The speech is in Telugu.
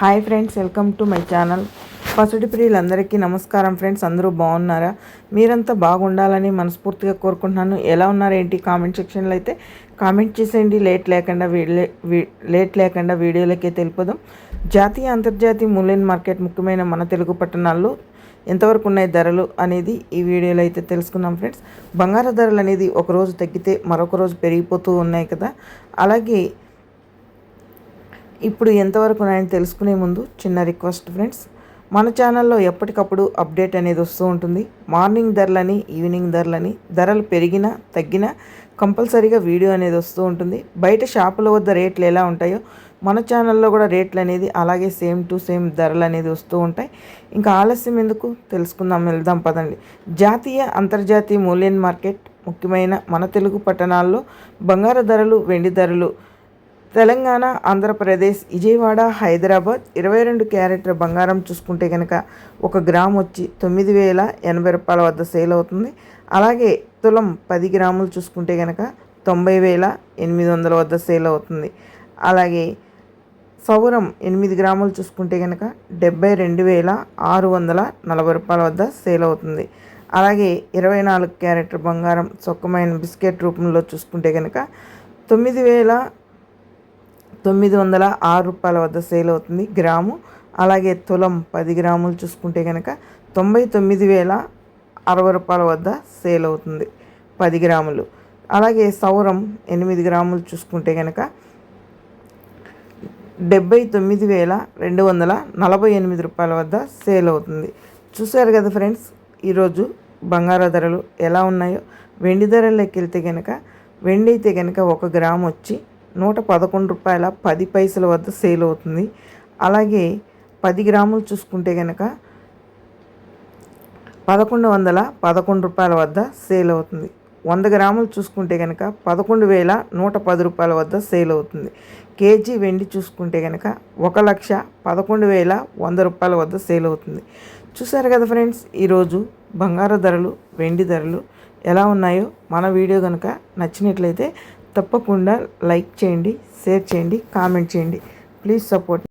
Hi friends welcome to my channel. పసుడి ప్రియులందరికీ నమస్కారం ఫ్రెండ్స్ అందరూ బాగున్నారా? మీరంతా బాగుండాలని మనస్ఫూర్తిగా కోరుకుంటున్నాను. ఎలా ఉన్నారు ఏంటి కామెంట్ సెక్షన్లో అయితే? కామెంట్ చేసేయండి. లేట్ లేకుండా లేట్ లేకుండా వీడియోలకే తెలిపదాం. జాతీయ అంతర్జాతీయ మూల్యం మార్కెట్ ముఖ్యమైన మన తెలుగు పట్టణాల్లో ఎంతవరకు ఉన్నాయి ధరలు అనేది ఈ వీడియోలో అయితే తెలుసుకున్నాం ఫ్రెండ్స్. బంగారు ధరలు అనేది ఒకరోజు తగ్గితే మరొక రోజు పెరిగిపోతూ ఉన్నాయి కదా. అలాగే ఇప్పుడు ఎంతవరకు ఉన్నాయని తెలుసుకునే ముందు చిన్న రిక్వెస్ట్ ఫ్రెండ్స్ మన ఛానల్లో ఎప్పటికప్పుడు అప్డేట్ అనేది వస్తూ ఉంటుంది. మార్నింగ్ ధరలని ఈవినింగ్ ధరలని ధరలు పెరిగినా తగ్గినా కంపల్సరీగా వీడియో అనేది వస్తూ ఉంటుంది. బయట షాపుల వద్ద రేట్లు ఎలా ఉంటాయో మన ఛానల్లో కూడా రేట్లు అనేది అలాగే సేమ్ టు సేమ్ ధరలు అనేది వస్తూ ఉంటాయి. ఇంకా ఆలస్యం ఎందుకు? తెలుసుకుందాం వెళ్దాం పదండి. జాతీయ అంతర్జాతీయ మూల్యం మార్కెట్ ముఖ్యమైన మన తెలుగు పట్టణాల్లో బంగారు ధరలు వెండి ధరలు తెలంగాణ ఆంధ్రప్రదేశ్ విజయవాడ హైదరాబాద్ ఇరవై రెండు క్యారెట్ల బంగారం చూసుకుంటే కనుక ఒక గ్రామ్ వచ్చి తొమ్మిది వేల ఎనభై రూపాయల వద్ద సేల్ అవుతుంది. అలాగే తులం పది గ్రాములు చూసుకుంటే కనుక తొంభై వేల ఎనిమిది వందల వద్ద సేల్ అవుతుంది. అలాగే సౌరం ఎనిమిది గ్రాములు చూసుకుంటే కనుక డెబ్బై రెండు వేల ఆరు వందల నలభై రూపాయల వద్ద సేల్ అవుతుంది. అలాగే ఇరవై నాలుగు క్యారెట్ బంగారం చొక్కమైన బిస్కెట్ రూపంలో చూసుకుంటే కనుక తొమ్మిది వేల తొమ్మిది వందల ఆరు రూపాయల వద్ద సేల్ అవుతుంది గ్రాము. అలాగే తులం పది గ్రాములు చూసుకుంటే కనుక తొంభై తొమ్మిది వేల అరవై రూపాయల వద్ద సేల్ అవుతుంది పది గ్రాములు. అలాగే సౌరం ఎనిమిది గ్రాములు చూసుకుంటే కనుక డెబ్బై తొమ్మిది వేల రెండు వందల నలభై ఎనిమిది రూపాయల వద్ద సేల్ అవుతుంది. చూశారు కదా ఫ్రెండ్స్ ఈరోజు బంగారు ధరలు ఎలా ఉన్నాయో? వెండి ధరల్లోకి వెళ్తే కనుక వెండి అయితే కనుక ఒక గ్రామ్ వచ్చి నూట పదకొండు రూపాయల పది పైసల వద్ద సేల్ అవుతుంది. అలాగే పది గ్రాములు చూసుకుంటే కనుక పదకొండు వందల పదకొండు రూపాయల వద్ద సేల్ అవుతుంది. వంద గ్రాములు చూసుకుంటే కనుక పదకొండు వేల నూట పది రూపాయల వద్ద సేల్ అవుతుంది. కేజీ వెండి చూసుకుంటే కనుక ఒక లక్ష పదకొండు వేల వంద రూపాయల వద్ద సేల్ అవుతుంది. చూసారు కదా ఫ్రెండ్స్ ఈరోజు బంగారు ధరలు వెండి ధరలు ఎలా ఉన్నాయో? మన వీడియో కనుక నచ్చినట్లయితే తప్పకుండా లైక్ చేయండి షేర్ చేయండి కామెంట్ చేయండి. Please support